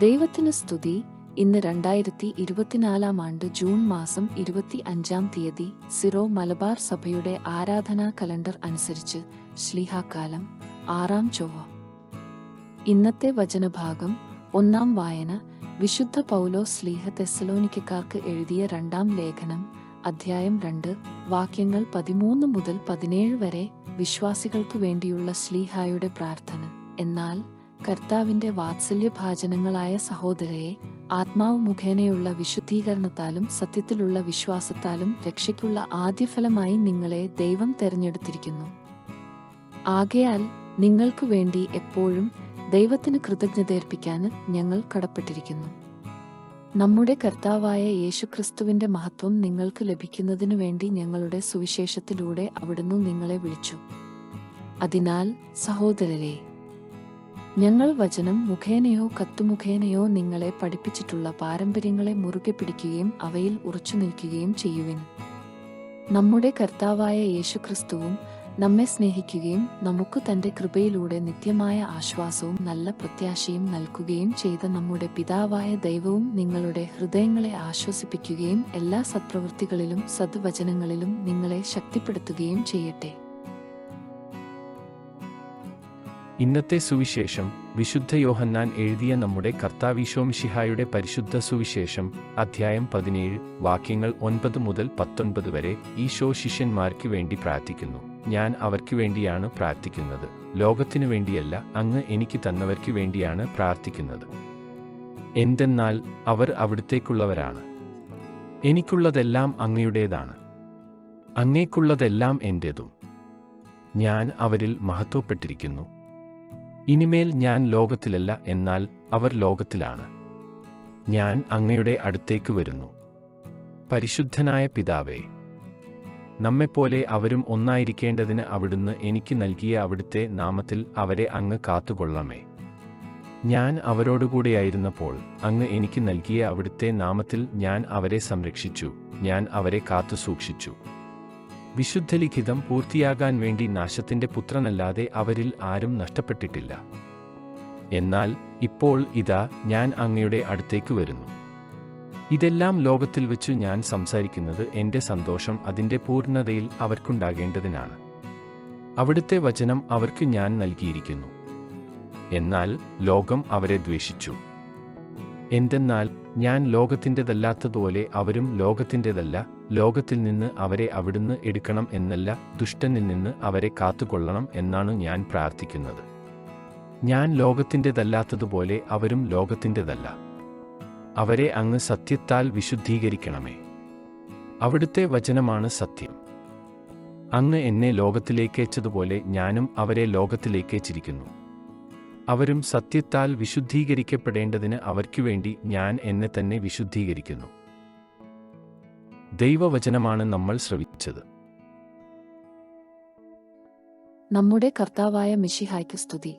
ദൈവത്തിന് സ്തുതി. ഇന്ന് രണ്ടായിരത്തി ഇരുപത്തിനാലാം ആണ്ട് ജൂൺ മാസം ഇരുപത്തി അഞ്ചാം തീയതി സിറോ മലബാർ സഭയുടെ ആരാധനാ കലണ്ടർ അനുസരിച്ച് ശ്ലീഹാക്കാലം ആറാം ചൊവ്വ. ഇന്നത്തെ വചനഭാഗം ഒന്നാം വായന. വിശുദ്ധ പൗലോ സ്ലീഹ തെസലോനിക്കാർക്ക് എഴുതിയ രണ്ടാം ലേഖനം അധ്യായം രണ്ട്. വാക്യങ്ങൾ പതിമൂന്ന് മുതൽ പതിനേഴ് വരെ വിശ്വാസികൾക്ക് വേണ്ടിയുള്ള ശ്ലീഹായുടെ പ്രാർത്ഥന. എന്നാൽ കർത്താവിന്റെ വാത്സല്യഭാചനങ്ങളായ സഹോദരയെ ആത്മാവ് മുഖേനയുള്ള വിശുദ്ധീകരണത്താലും സത്യത്തിലുള്ള വിശ്വാസത്താലും രക്ഷയ്ക്കുള്ള ആദ്യഫലമായി നിങ്ങളെ ദൈവം തെരഞ്ഞെടുത്തിരിക്കുന്നു. ആകയാൽ നിങ്ങൾക്കു വേണ്ടി എപ്പോഴും ദൈവത്തിന് കൃതജ്ഞതയർപ്പിക്കാൻ ഞങ്ങൾ കടപ്പെട്ടിരിക്കുന്നു. നമ്മുടെ കർത്താവായ യേശുക്രിസ്തുവിന്റെ മഹത്വം നിങ്ങൾക്ക് ലഭിക്കുന്നതിനു വേണ്ടി ഞങ്ങളുടെ സുവിശേഷത്തിലൂടെ അവിടുന്ന് നിങ്ങളെ വിളിച്ചു. അതിനാൽ സഹോദരരെ ഞങ്ങൾ വചനം മുഖേനയോ കത്തുമുഖേനയോ നിങ്ങളെ പഠിപ്പിച്ചിട്ടുള്ള പാരമ്പര്യങ്ങളെ മുറുകെ പിടിക്കുകയും അവയിൽ ഉറച്ചു നിൽക്കുകയും ചെയ്യുവിൻ. നമ്മുടെ കർത്താവായ യേശുക്രിസ്തുവും നമ്മെ സ്നേഹിക്കുകയും നമുക്ക് തന്റെ കൃപയിലൂടെ നിത്യമായ ആശ്വാസവും നല്ല പ്രത്യാശയും നൽകുകയും ചെയ്ത നമ്മുടെ പിതാവായ ദൈവവും നിങ്ങളുടെ ഹൃദയങ്ങളെ ആശ്വസിപ്പിക്കുകയും എല്ലാ സത്പ്രവൃത്തികളിലും സദ്വചനങ്ങളിലും നിങ്ങളെ ശക്തിപ്പെടുത്തുകയും ചെയ്യട്ടെ. ഇന്നത്തെ സുവിശേഷം വിശുദ്ധ യോഹന്നാൻ എഴുതിയ നമ്മുടെ കർത്താവിശോമിഷിഹായുടെ പരിശുദ്ധ സുവിശേഷം അധ്യായം പതിനേഴ് വാക്യങ്ങൾ ഒൻപത് മുതൽ പത്തൊൻപത് വരെ ഈശോ ശിഷ്യന്മാർക്ക് വേണ്ടി പ്രാർത്ഥിക്കുന്നു. ഞാൻ അവർക്ക് വേണ്ടിയാണ് പ്രാർത്ഥിക്കുന്നത്. ലോകത്തിനു വേണ്ടിയല്ല അങ്ങ് എനിക്ക് തന്നവർക്ക് വേണ്ടിയാണ് പ്രാർത്ഥിക്കുന്നത്. എന്തെന്നാൽ അവർ അവിടുത്തേക്കുള്ളവരാണ്. എനിക്കുള്ളതെല്ലാം അങ്ങയുടേതാണ്. അങ്ങേക്കുള്ളതെല്ലാം എന്റേതും. ഞാൻ അവരിൽ മഹത്വപ്പെട്ടിരിക്കുന്നു. ഇനിമേൽ ഞാൻ ലോകത്തിലല്ല എന്നാൽ അവർ ലോകത്തിലാണ്. ഞാൻ അങ്ങയുടെ അടുത്തേക്ക് വരുന്നു. പരിശുദ്ധനായ പിതാവേ നമ്മെപ്പോലെ അവരും ഒന്നായിരിക്കേണ്ടതിന് അവിടുന്ന് എനിക്ക് നൽകിയ അവിടുത്തെ നാമത്തിൽ അവരെ അങ്ങ് കാത്തുകൊള്ളമേ ഞാൻ അവരോടുകൂടെയായിരുന്നപ്പോൾ അങ്ങ് എനിക്ക് നൽകിയ അവിടുത്തെ നാമത്തിൽ ഞാൻ അവരെ സംരക്ഷിച്ചു ഞാൻ അവരെ കാത്തു സൂക്ഷിച്ചു വിശുദ്ധലിഖിതം പൂർത്തിയാകാൻ വേണ്ടി നാശത്തിന്റെ പുത്രനല്ലാതെ അവരിൽ ആരും നഷ്ടപ്പെട്ടിട്ടില്ല. എന്നാൽ ഇപ്പോൾ ഇതാ ഞാൻ അങ്ങയുടെ അടുത്തേക്ക് വരുന്നു. ഇതെല്ലാം ലോകത്തിൽ വെച്ച് ഞാൻ സംസാരിക്കുന്നത് എന്റെ സന്തോഷം അതിന്റെ പൂർണതയിൽ അവർക്കുണ്ടാകേണ്ടതിനാണ്. അവിടുത്തെ വചനം അവർക്ക് ഞാൻ നൽകിയിരിക്കുന്നു. എന്നാൽ ലോകം അവരെ ദ്വേഷിച്ചു. എന്തെന്നാൽ ഞാൻ ലോകത്തിന്റെതല്ലാത്തതുപോലെ അവരും ലോകത്തിന്റെതല്ല ലോകത്തിൽ നിന്ന് അവരെ അവിടുന്ന് എടുക്കണം എന്നല്ല ദുഷ്ടനിൽ നിന്ന് അവരെ കാത്തുകൊള്ളണം എന്നാണ് ഞാൻ പ്രാർത്ഥിക്കുന്നത്. ഞാൻ ലോകത്തിന്റെതല്ലാത്തതുപോലെ അവരും ലോകത്തിന്റെതല്ല. അവരെ അങ്ങ് സത്യത്താൽ വിശുദ്ധീകരിക്കണമേ. അവിടുത്തെ വചനമാണ് സത്യം. അങ്ങ് എന്നെ ലോകത്തിലേക്കയച്ചതുപോലെ ഞാനും അവരെ ലോകത്തിലേക്കയച്ചിരിക്കുന്നു അവരും സത്യത്താൽ വിശുദ്ധീകരിക്കപ്പെടേണ്ടതിന് അവർക്കു വേണ്ടി ഞാൻ എന്നെ തന്നെ വിശുദ്ധീകരിക്കുന്നു. ദൈവവചനമാണ് നമ്മൾ ശ്രവിച്ചത്. നമ്മുടെ കർത്താവായ മിഷിഹായ്ക്ക് സ്തുതി.